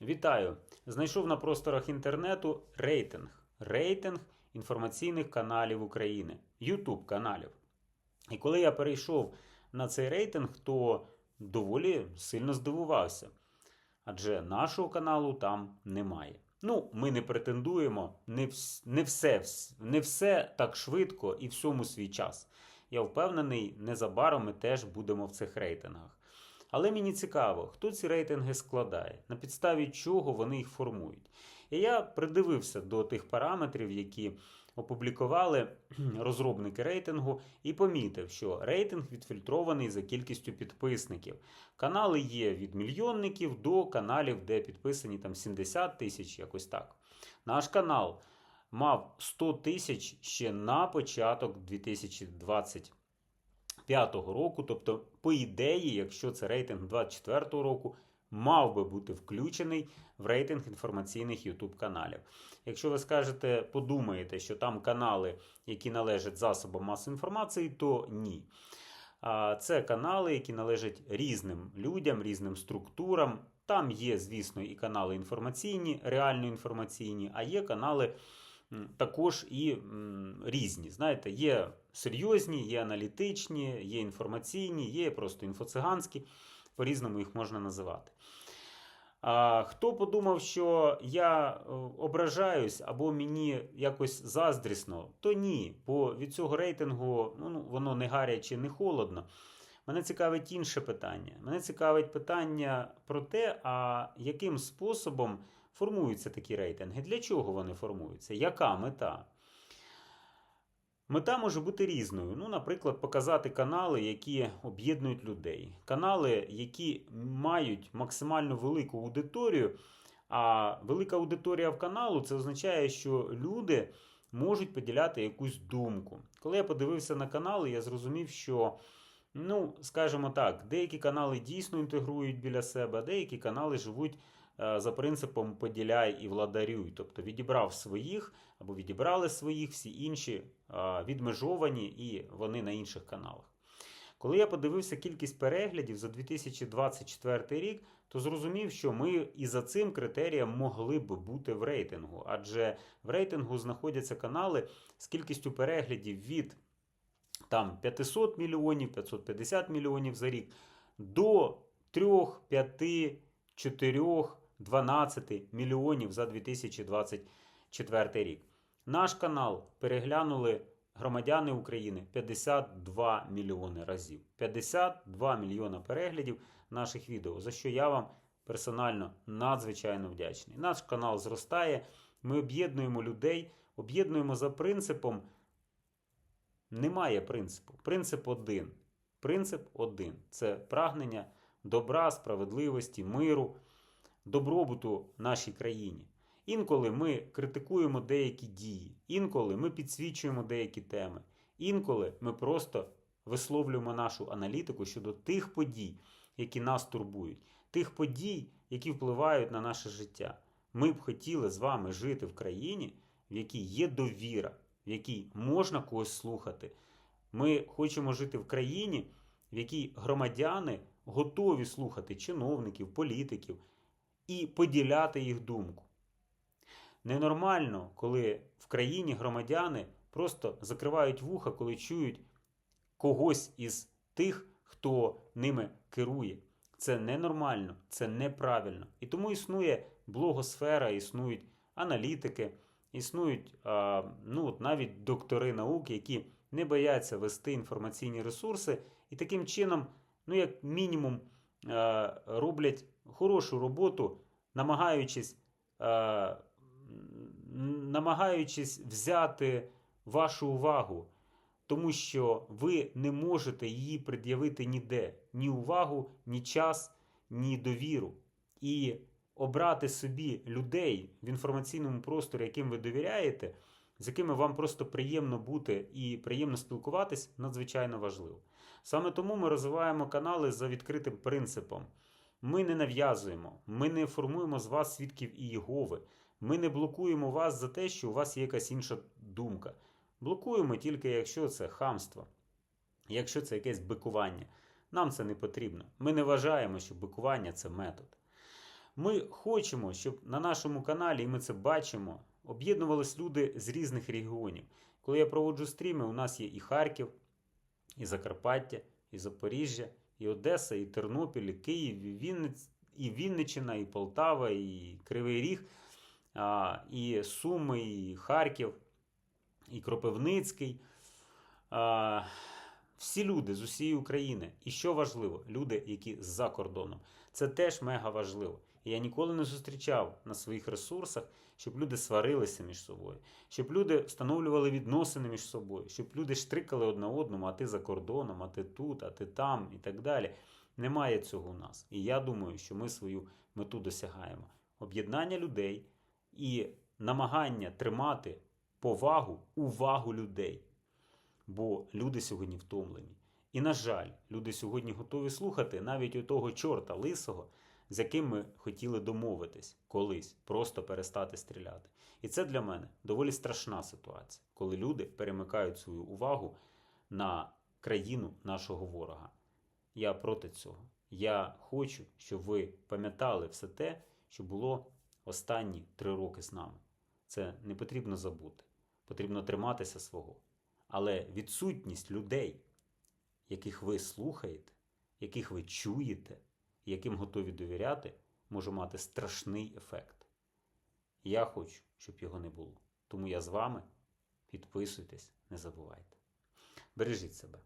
Вітаю! Знайшов на просторах інтернету рейтинг. Рейтинг інформаційних каналів України, YouTube каналів. І коли я перейшов на цей рейтинг, то доволі сильно здивувався. Адже нашого каналу там немає. Ну, ми не претендуємо, не, вс- не, все, вс- не все так швидко і всьому свій час. Я впевнений, незабаром ми теж будемо в цих рейтингах. Але мені цікаво, хто ці рейтинги складає, на підставі чого вони їх формують. І я придивився до тих параметрів, які опублікували розробники рейтингу, і помітив, що рейтинг відфільтрований за кількістю підписників. Канали є від мільйонників до каналів, де підписані там 70 тисяч, якось так. Наш канал мав 100 тисяч ще на початок 2025 року. Тобто, по ідеї, якщо це рейтинг 2024 року, мав би бути включений в рейтинг інформаційних YouTube каналів. Якщо ви скажете, подумаєте, що там канали, які належать засобам масової інформації, то ні. Це канали, які належать різним людям, різним структурам. Там є, звісно, і канали інформаційні, реально інформаційні, а є канали також і різні. Знаєте, є серйозні, є аналітичні, є інформаційні, є просто інфоциганські, по-різному їх можна називати. А, хто подумав, що я е, ображаюсь або мені якось заздрісно, то ні. Бо від цього рейтингу ну, ну, воно не гаряче, не холодно. Мене цікавить інше питання. Мене цікавить питання про те, а яким способом формуються такі рейтинги, для чого вони формуються, яка мета? Мета може бути різною. Ну, наприклад, показати канали, які об'єднують людей, канали, які мають максимально велику аудиторію. А велика аудиторія в каналу це означає, що люди можуть поділяти якусь думку. Коли я подивився на канали, я зрозумів, що, ну, скажімо так, деякі канали дійсно інтегрують біля себе, деякі канали живуть за принципом поділяй і владарюй. Тобто відібрав своїх або відібрали своїх, всі інші відмежовані і вони на інших каналах. Коли я подивився кількість переглядів за 2024 рік, то зрозумів, що ми і за цим критерієм могли б бути в рейтингу, адже в рейтингу знаходяться канали з кількістю переглядів від там 500 мільйонів, 550 мільйонів за рік до 3, 5, 4, 12 мільйонів за 2024 рік. Наш канал переглянули громадяни України 52 мільйони разів. 52 мільйона переглядів наших відео, за що я вам персонально надзвичайно вдячний. Наш канал зростає. Ми об'єднуємо людей, об'єднуємо за принципом. Немає принципу. Принцип один. Принцип один це прагнення добра, справедливості, миру, добробуту нашій країні. Інколи ми критикуємо деякі дії, інколи ми підсвічуємо деякі теми, інколи ми просто висловлюємо нашу аналітику щодо тих подій, які нас турбують, тих подій, які впливають на наше життя. Ми б хотіли з вами жити в країні, в якій є довіра, в якій можна когось слухати. Ми хочемо жити в країні, в якій громадяни готові слухати чиновників, політиків і поділяти їх думку. Ненормально, коли в країні громадяни просто закривають вуха, коли чують когось із тих, хто ними керує. Це ненормально, це неправильно. І тому існує блогосфера, існують аналітики, існують ну, навіть доктори наук, які не бояться вести інформаційні ресурси, і таким чином, ну, як мінімум, роблять хорошу роботу, намагаючись. Намагаючись взяти вашу увагу, тому що ви не можете її пред'явити ніде, ні увагу, ні час, ні довіру. І обрати собі людей в інформаційному просторі, яким ви довіряєте, з якими вам просто приємно бути і приємно спілкуватись, надзвичайно важливо. Саме тому ми розвиваємо канали за відкритим принципом. Ми не нав'язуємо, ми не формуємо з вас свідків і Єгови. Ми не блокуємо вас за те, що у вас є якась інша думка. Блокуємо тільки, якщо це хамство, якщо це якесь бикування. Нам це не потрібно. Ми не вважаємо, що бикування це метод. Ми хочемо, щоб на нашому каналі, і ми це бачимо, об'єднувались люди з різних регіонів. Коли я проводжу стріми, у нас є і Харків, і Закарпаття, і Запоріжжя, і Одеса, і Тернопіль, і Київ, і, Вінниць, і Вінниччина, і Полтава, і Кривий Ріг, і Суми, і Харків, і Кропивницький. Всі люди з усієї України. І що важливо, люди, які за кордоном. Це теж мега важливо. І я ніколи не зустрічав на своїх ресурсах, щоб люди сварилися між собою, щоб люди встановлювали відносини між собою, щоб люди штрикали одне одному, а ти за кордоном, а ти тут, а ти там і так далі. Немає цього у нас. І я думаю, що ми свою мету досягаємо. Об'єднання людей і намагання тримати повагу, увагу людей. Бо люди сьогодні втомлені. І, на жаль, люди сьогодні готові слухати навіть у того чорта лисого, з яким ми хотіли домовитись колись, просто перестати стріляти. І це для мене доволі страшна ситуація, коли люди перемикають свою увагу на країну нашого ворога. Я проти цього. Я хочу, щоб ви пам'ятали все те, що було останні три роки з нами. Це не потрібно забути. Потрібно триматися свого. Але відсутність людей, яких ви слухаєте, яких ви чуєте, яким готові довіряти, може мати страшний ефект. Я хочу, щоб його не було. Тому я з вами. Підписуйтесь, не забувайте. Бережіть себе.